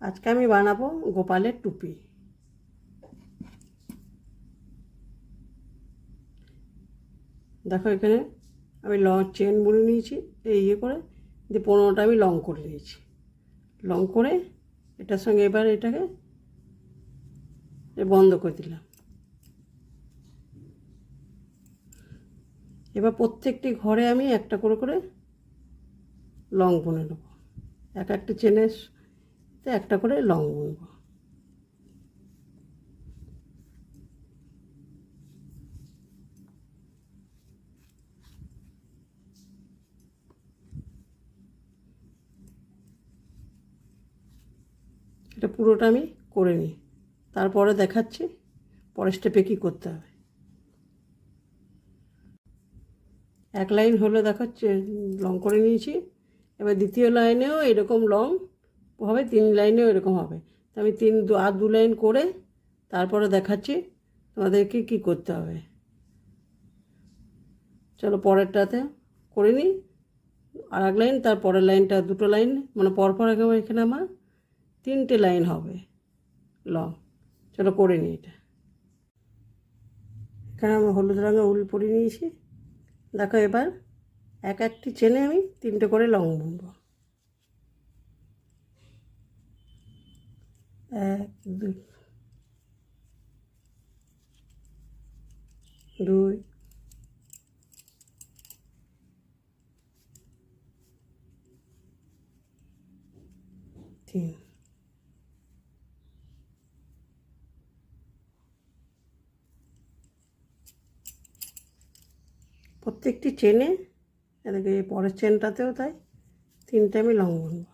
আজকে আমি বানাবো গোপালের টুপি। দেখো এখানে আমি লং, চেন বুনে নিয়েছি, এই ইয়ে করে, দিয়ে পনেরোটা আমি লং করে নিয়েছি। লং করে এটার সঙ্গে এবার এটাকে বন্ধ করে দিলাম। এবার প্রত্যেকটি ঘরে আমি একটা করে করে লং বুনে নেব। এক একটা চেনের তে একটা করে লং বুনবো এটা পুরোটা আমি করে নিই। তারপরে দেখাচ্ছি পরের স্টেপে কী করতে হবে। এক লাইন হলো দেখাচ্ছে, লং করে নিয়েছি। এবার দ্বিতীয় লাইনেও এরকম লং হবে, তিন লাইনেও এরকম হবে। তো আমি তিন আর দু লাইন করে তারপরে দেখাচ্ছি তোমাদেরকে কী করতে হবে। চলো পরেরটাতে করে নিই। আর এক লাইন, তার পরের লাইনটা, দুটো লাইন মানে পরপর একেবারে এখানে আমার তিনটে লাইন হবে লং চলো করে নিই এটা। এখানে আমি হলুদ রঙের উল পরিয়ে নিয়েছি। দেখো এবার এক একটি চেনে আমি তিনটে করে লং বুনবো। এক দুই। দুই। তিন। প্রত্যেকটি চেনে এদিকে পরের চেনটাতেও তাই তিনটে আমি লং বুনবো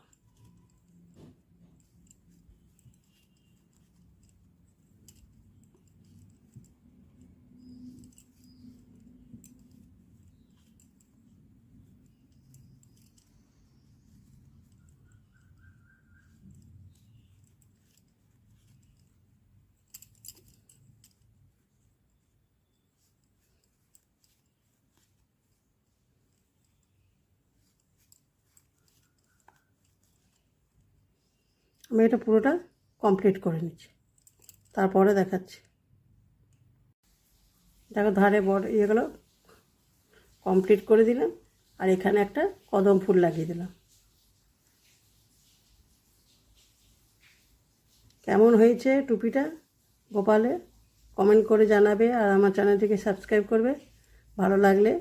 আমি এটা পুরোটা কমপ্লিট করে নিচ্ছি। তারপরে দেখাচ্ছি। দেখো ধারে বড় ইয়েগুলো কমপ্লিট করে দিলাম, আর এখানে একটা কদম ফুল লাগিয়ে দিলাম। কেমন হয়েছে টুপিটা? গোপালে কমেন্ট করে জানাবে আর আমার চ্যানেলটিকে সাবস্ক্রাইব করবে। ভালো লাগলে